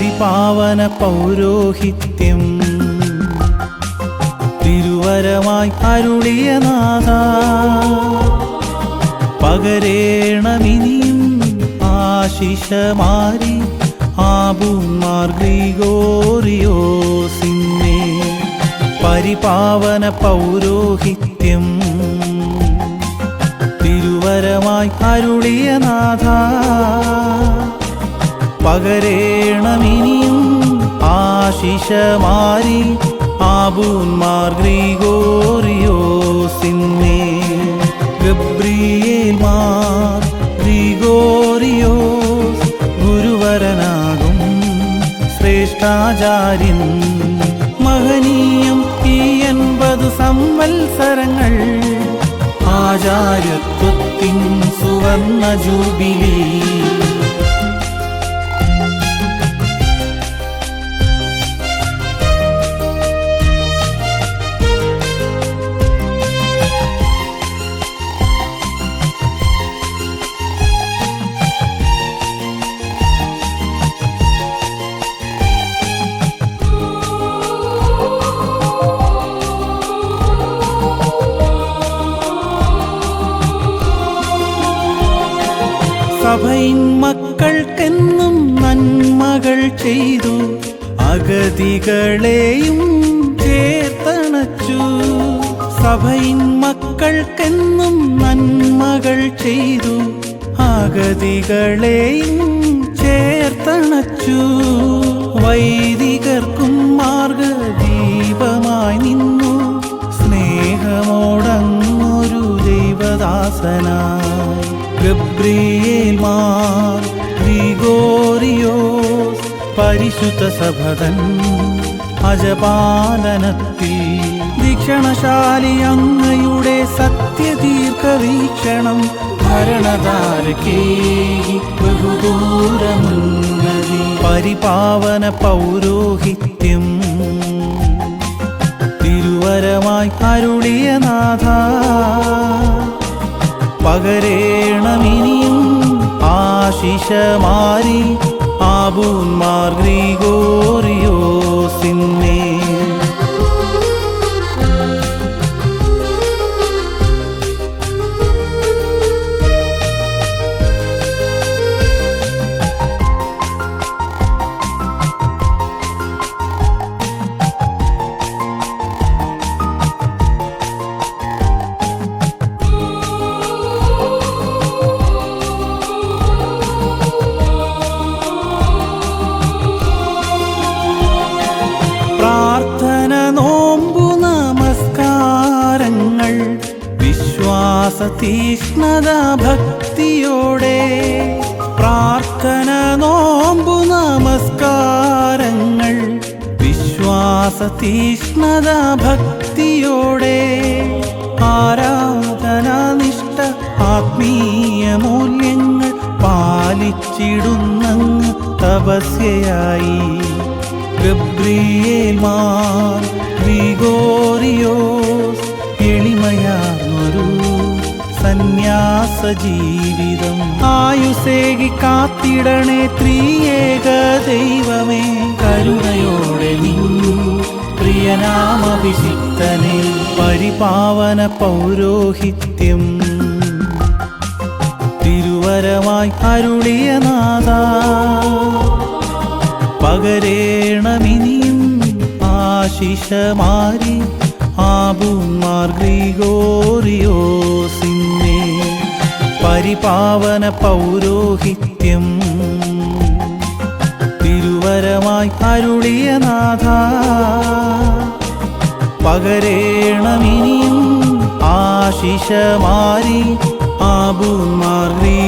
പരിപാവന പൗരോഹിത്യം. തിരുവരമായി അരുളിയ നാഥ. പകരേണമിനിയും ആശിഷമാരി ഗ്രിഗോറിയോസിന്നെ പരിപാവന പൗരോഹിത്യം. തിരുവരമായി അരുളിയ നാഥ. പകരേണമിനിയും ആശിഷമാരി ആബൂന്മാർ ഗ്രീഗോറിയോസിന്നേ. ഗബ്രിയേൽ ഗ്രീഗോറിയോസ് ഗ്രിഗോറിയോസ് ഗുരുവരനാകും ശ്രേഷ്ഠാചാര്യൻ. മഹനീയം ഈ എൺപത് സംവത്സരങ്ങൾ ആചാര്യത്വത്തിൻ സുവർണ ജൂബിലി. സഭയിൻ മക്കൾക്കെന്നും നന്മകൾ ചെയ്തു. അഗതികളെയും ചേർത്തണച്ചു. സഭയിൻ മക്കൾക്കെന്നും നന്മകൾ ചെയ്തു. അഗതികളെയും ചേർത്തണച്ചു. വൈദികർക്കും മാർഗദീപമായി നിന്നു. സ്നേഹമോടങ്ങൊരു ദൈവദാസനായി ഗബ്രിയേൽ മാർ ഗ്രിഗോറിയോസ് പരിശുദ്ധ സഭതൻ അജപാലനത്തിൽ ദീക്ഷണശാലി അങ്ങയുടെ സത്യദീർഘവീക്ഷണം വീക്ഷണം ബഹുദൂരമുന്നതി പരിപാവന പൗരോഹിത്യം. തിരുവരമായി അരുളിയ നാഥ പകരേണമിനിയും ആശിഷമാരി ആബൂന്മാർ ഗ്രിഗോറിയോസിന്നെ തീഷ്ണത ഭക്തിയോടെ പ്രാർത്ഥന നോമ്പു നമസ്കാരങ്ങൾ വിശ്വാസ തീഷ്ണത ഭക്തിയോടെ ആരാധനാനിഷ്ഠ ആത്മീയ മൂല്യങ്ങൾ പാലിച്ചിടുന്നങ്ങ് തപസ്യയായി. ഗബ്രിയേൽമാർ ഗ്രിഗോറിയോസ് എളിമയാർന്നൊരു സന്യാസ ജീവിതം ആയുസേകി കാത്തിടണേ ത്രിയേക ദൈവമേ. കരുണയോടെ നിന്നു പ്രിയനാമഭിഷിക്തനെ പരിപാവന പൗരോഹിത്യം. തിരുവരമായി അരുളിയ നാഥ. പകരേണമിനിയും ആശിഷമാരി ആബുമാർ ഗ്രിഗോറിയോസിന്നെ പരിപാവന പൗരോഹിത്യം. തിരുവരമായി അരുളിയ നാഥ പകരേണമിനിയും ആശിഷമാരി ഗ്രിഗോറിയോസിന്നെ